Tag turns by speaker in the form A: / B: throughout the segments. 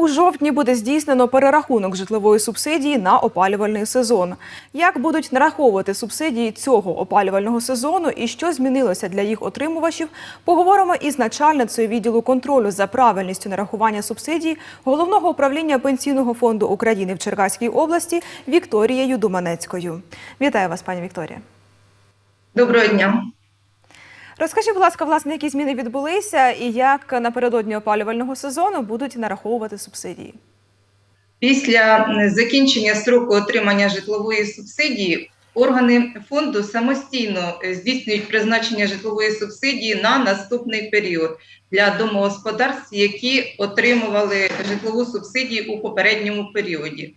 A: У жовтні буде здійснено перерахунок житлової субсидії на опалювальний сезон. Як будуть нараховувати субсидії цього опалювального сезону і що змінилося для їх отримувачів, поговоримо із начальницею відділу контролю за правильністю нарахування субсидій головного управління пенсійного фонду України в Черкаській області Вікторією Думанецькою. Вітаю вас, пані Вікторія.
B: Доброго дня.
A: Розкажіть, будь ласка, власне, які зміни відбулися і як напередодні опалювального сезону будуть нараховувати субсидії?
B: Після закінчення строку отримання житлової субсидії органи фонду самостійно здійснюють призначення житлової субсидії на наступний період для домогосподарств, які отримували житлову субсидію у попередньому періоді.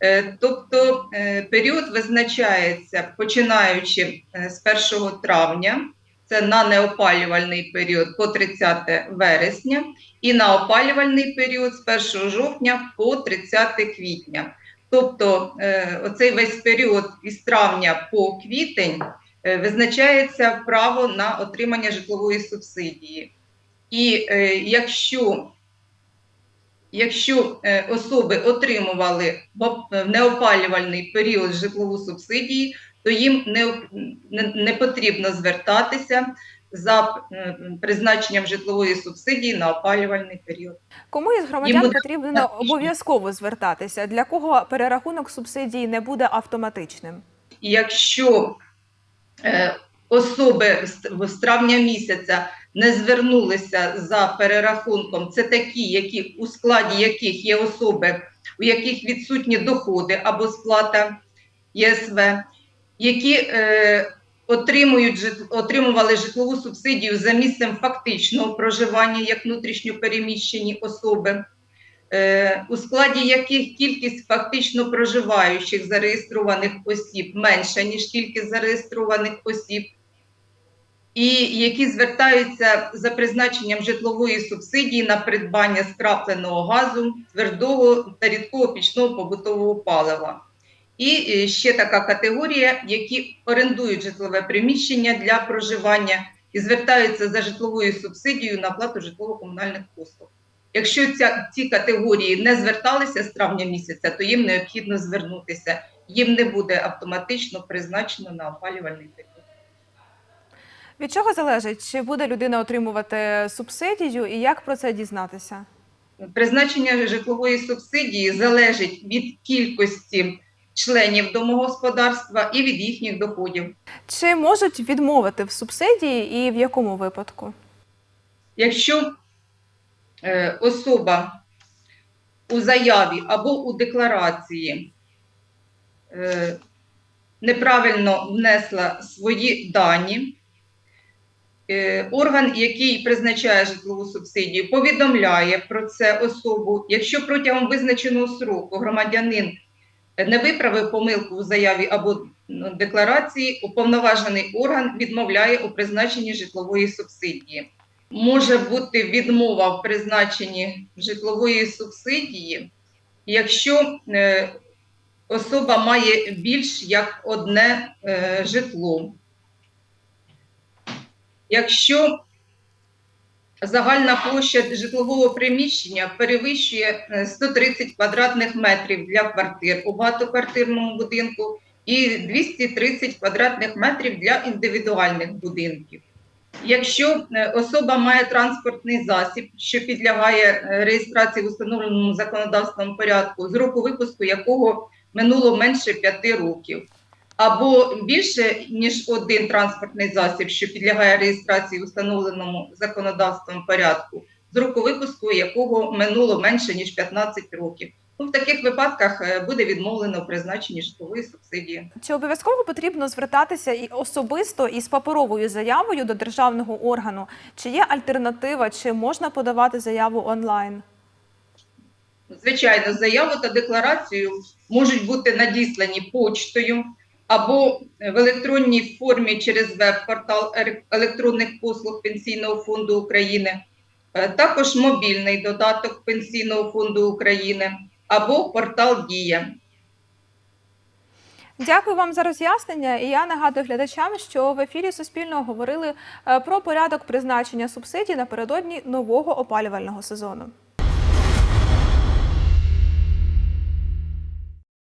B: Е, Тобто е, період визначається починаючи е, з 1 травня, це на неопалювальний період по 30 вересня, і на опалювальний період з 1 жовтня по 30 квітня. Тобто е, оцей весь період із травня по квітень е, визначається право на отримання житлової субсидії. І е, якщо, якщо особи отримували в неопалювальний період житлову субсидію, то їм не, не, не потрібно звертатися за призначенням житлової субсидії на опалювальний період.
A: Кому із громадян
B: буде
A: потрібно обов'язково звертатися? Для кого перерахунок субсидії не буде автоматичним?
B: Якщо е, особи з травня місяця не звернулися за перерахунком, це такі, які у складі яких є особи, у яких відсутні доходи або сплата ЄСВ, які е, отримують жит- отримували житлову субсидію за місцем фактичного проживання як внутрішньо переміщені особи. Е, у складі яких кількість фактично проживаючих зареєстрованих осіб менша, ніж кількість зареєстрованих осіб, і які звертаються за призначенням житлової субсидії на придбання скрапленого газу, твердого та рідкого пічного побутового палива. І е, ще така категорія, які орендують житлове приміщення для проживання і звертаються за житловою субсидією на оплату житлово-комунальних послуг. Якщо ця, ці категорії не зверталися з травня місяця, то їм необхідно звернутися. Їм не буде автоматично призначено на опалювальний період.
A: Від чого залежить, чи буде людина отримувати субсидію і як про це дізнатися?
B: Призначення житлової субсидії залежить від кількості членів домогосподарства і від їхніх доходів.
A: Чи можуть відмовити в субсидії і в якому випадку?
B: Якщо е, особа у заяві або у декларації е, неправильно внесла свої дані, е, орган, який призначає житлову субсидію, повідомляє про це особу. Якщо протягом визначеного сроку громадянин не виправив помилку у заяві або декларації, уповноважений орган відмовляє у призначенні житлової субсидії може бути відмова в призначенні житлової субсидії, якщо е, особа має більш як одне е, житло. Якщо загальна площа житлового приміщення перевищує е, 130 квадратних метрів для квартир у багатоквартирному будинку і 230 квадратних метрів для індивідуальних будинків. Якщо е, особа має транспортний засіб, що підлягає е, реєстрації в установленому законодавством порядку, з року випуску якого минуло менше 5 років, або більше ніж один транспортний засіб, що підлягає реєстрації в установленому законодавством порядку, з року випуску якого минуло менше ніж 15 років. Ну, в таких випадках е, буде відмовлено в призначенні житлової субсидії.
A: Чи обов'язково потрібно звертатися і особисто із паперовою заявою до державного органу? Чи є альтернатива, чи можна подавати заяву онлайн?
B: Звичайно, заяву та декларацію можуть бути надіслані почтою або в електронній формі через веб-портал електронних послуг Пенсійного фонду України, е, також мобільний додаток Пенсійного фонду України або портал Дія.
A: Дякую вам за роз'яснення. І я нагадую глядачам, що в ефірі Суспільного говорили е, про порядок призначення субсидій напередодні нового опалювального сезону.